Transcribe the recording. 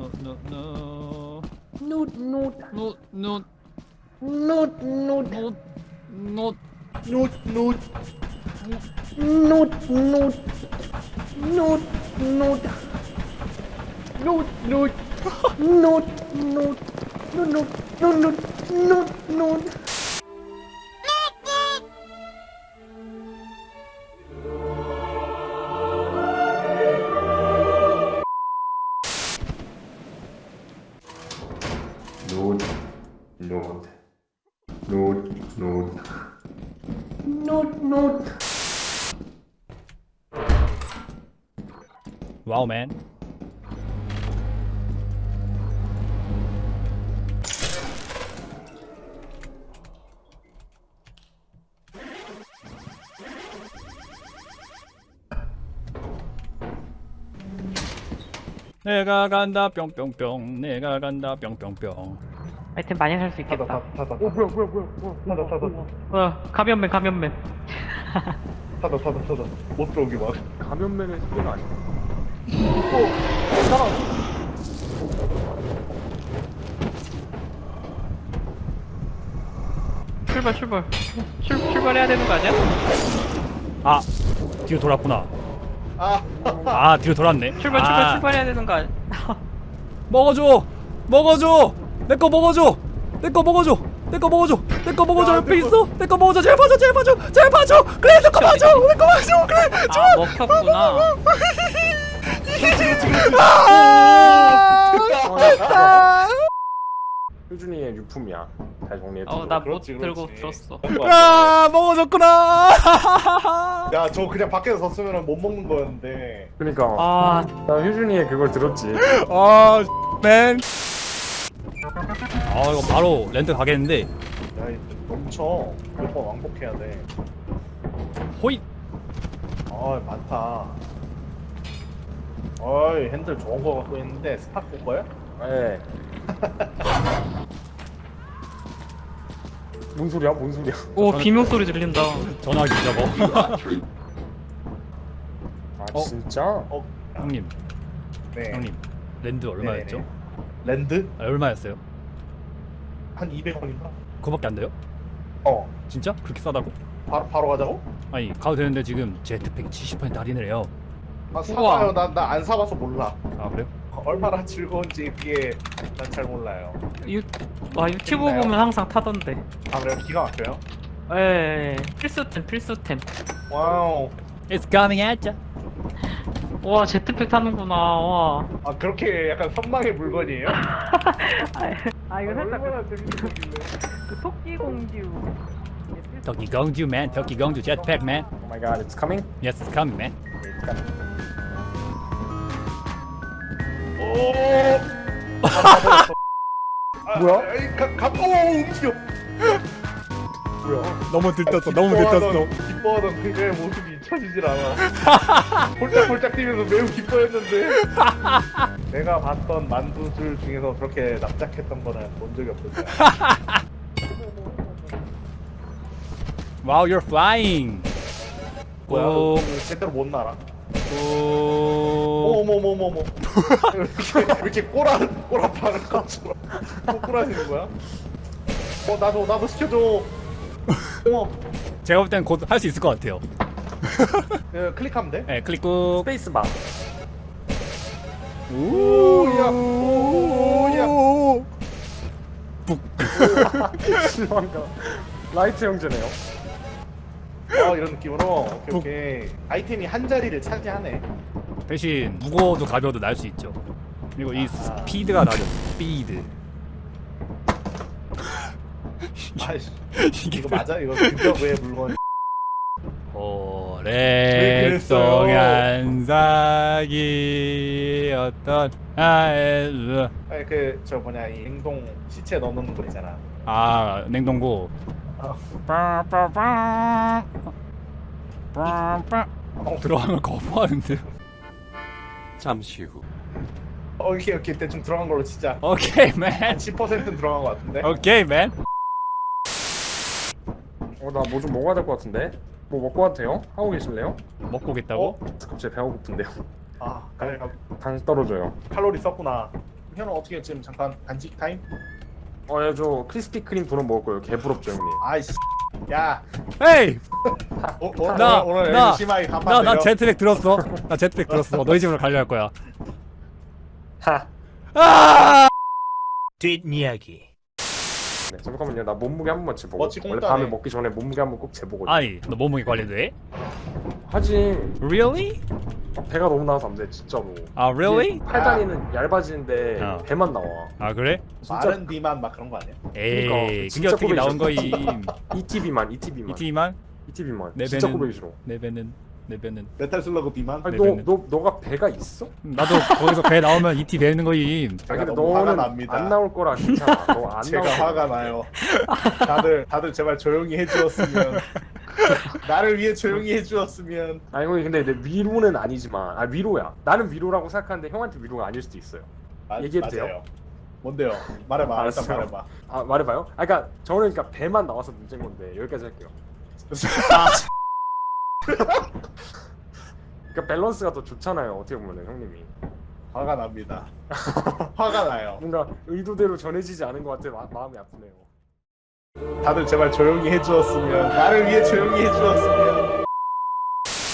no, no, no. Nude, nude. Nude, nude. Nude, nude. Nude, nude. Nude, nude. Nude, nude. Nude, nude. Nude, nude. Nude, nude. Nude, nude. Nude, nude. Nude, nude. 노트 노트 노트 노트 와우 맨 내가 간다 뿅뿅뿅. 내가 간다 뿅뿅뿅. 아이템 많이 살수 있겠다. 타다 타다 오 뭐야 뭐야 뭐야 뭐야. 타다 타다 어, 감염맨, 감염맨. 타다 타다 타다 못 들어오게 막. 감염맨의 소리가 아니야. 출발, 출발. 출, 출발해야 되는 거 아니야? 아 뒤로 돌았구나. 아. 아 뒤로 돌았네. 출발, 출발, 아, 출발해야 되는 거 아니야? 먹어줘! 먹어줘 내 거 먹어줘. 내 거 먹어줘. 내 거 먹어줘. 내 거 먹어줘. 야, 옆에 내 거- 있어? 내 거 먹어줘. 제발 봐줘 제발 봐줘. 제발 봐줘. 그래 내 거 봐줘. 내 거 봐줘. 그래 좋아 아, 먹혔구나. 아, 효준이의 유품이야. 잘 정리해줘. 어, 나 못 그렇지, 들고 그렇지. 들었어. 아 먹어줬구나. 야 저 그냥 밖에서 섰으면 못 먹는 거였는데. 그러니까. 아, 나 효준이의 그걸 들었지. 아, 맨. 아, 이거 바로 렌트 가겠는데. 야 이거 넘쳐 몇번 왕복해야 돼 호잇. 아 많다 어이 핸들 좋은 거 갖고 있는데 스탁 볼 거야? 예. 뭔 소리야? 뭔 소리야? 오, 비명 소리 들린다. 전화기 저거. 아 어? 진짜? 어? 형님, 네 형님. 렌트 얼마였죠? 네네네. 랜드? 아, 얼마였어요? 한 200원인가? 그거밖에 안 돼요? 어 진짜? 그렇게 싸다고? 바로 바로 가자고? 아니, 가도 되는데 지금 제트팩 70% 할인을 해요. 아. 사봐요 나나안 사봐서 몰라 아, 그래요? 얼마나 즐거운지 그게 난 잘 몰라요 유, 와, 유튜브 있나요? 보면 항상 타던데. 아 그래요? 기가 막혀요? 에 필수템, 필수템. 와우 It's coming at ya. 와, 제트팩 타는구나. 와. 아 그렇게 약간 선망의 물건이에요? 아, 이거 살짝 얼마나 재밌는 거길래 그 토끼 공주. Toki Gongju, man. Toki Gongju jetpack, man. Oh my god, it's coming. Yes, it's coming, man. It's coming. 오 뭐야? 아이, 가, 가, 오 움직여 뭐야? 너무 들떴어. 기뻐하던- 기뻐하던 그녀의 모습이 잊혀지질 않아 홀짝홀짝 뛰면서 매우 기뻐했는데 내가 봤던 만두들 중에서 그렇게 납작했던 거는 본 적이 없었어요 Wow, you're flying. 뭐야 오. 그 제대로 못 날아 오. 어머머머머머 왜 이렇게, 왜 이렇게 꼬라 꼬라 파는 것처럼 또 꼬라지는 거야? 어 나도 나도 시켜줘 어머 제가 볼 땐 곧 할 수 있을 것 같아요. 그, 클릭하면 돼? 네, 클릭 꾹. 스페이스 바. 오야 오야 실망가. 라이트 형제네요. 어 이런 느낌으로 오케이 오케이 아이템이 한 자리를 차지하네 대신 무거워도 가벼워도 날 수 있죠. 그리고 이 스피드가 나죠. 스피드. 아이씨 이게 이거 맞아? 이거 급여부의 물건. 오랫동안 어떤 아에르 아니 그저 뭐냐 이 냉동 시체 넣는 거 있잖아. 아 냉동고. 어. 빠빠빠 빠빠 어, 들어가면 거부하는데. 잠시 후. 어 오케이 오케이. 대충 들어간 걸로 치자. 오케이 맨. 한 10%는 들어간 거 같은데. 오케이 맨 어 나 뭐 좀 먹어야 될 것 같은데. 뭐 먹고 와도 돼요? 하고 계실래요? 먹고 오겠다고? 어? 갑자기 배가 고픈데요. 아 그래 당 떨어져요. 칼로리 썼구나 현우 어떻게 지금 잠깐 간식 타임? 어저 크리스피 크림 도넛 먹을 거예요 개부럽죠 형님 아이씨 야 에이 오, 오, 나, 오늘, 오늘 나, 심하게 나 나 제트백 들었어 나 제트백 들었어 너희 집으로 가려 할 거야 하 아 뒷이야기 네, 잠깐만요 나 몸무게 한 번만 재보고 멋지 원래. 밤에 먹기 전에 몸무게 한 번 꼭 재보거든요 아니 너 몸무게 관리돼? 하지 Really? 배가 너무 나와서 안 돼 진짜로 아 really? 팔다리는 얇아지는데 어. 배만 나와 아 그래? 진짜 마른 비만 막 그런 거 아니야? 에이 그러니까, 그게 진짜 어떻게 나온. 거임 ETB만 ETB만 이티만 ETB만 내 진짜 배는- 꼬배기 싫어 내 배는 내 배는 메탈 슬러그 비만? 아니 내 너, 배는. 너, 너가 배가 있어? 나도 거기서 배 나오면 이티 배는 거임 아 제가 근데 너무 화가 너는 납니다. 안 나올 거라 괜찮아 너안 제가 나올 거야 화가 나요. 다들 다들 제발 조용히 해주었으면 나를 위해 조용히 해주었으면 아니 형이 근데 내 위로는 아니지만 아 위로야 나는 위로라고 생각하는데 형한테 위로가 아닐 수도 있어요 마- 얘기해도 돼요? 맞아요. 뭔데요? 말해봐. 일단 알았어요. 말해봐. 아 말해봐요? 아 그니까 저는 그니까 배만 나와서 문제인 건데 여기까지 할게요 그니까 밸런스가 더 좋잖아요 어떻게 보면 형님이 화가 납니다. 화가 나요. 뭔가 의도대로 전해지지 않은 것 같아 마, 마음이 아프네요 다들 제발 조용히 해주었으면 나를 위해 조용히 해주었으면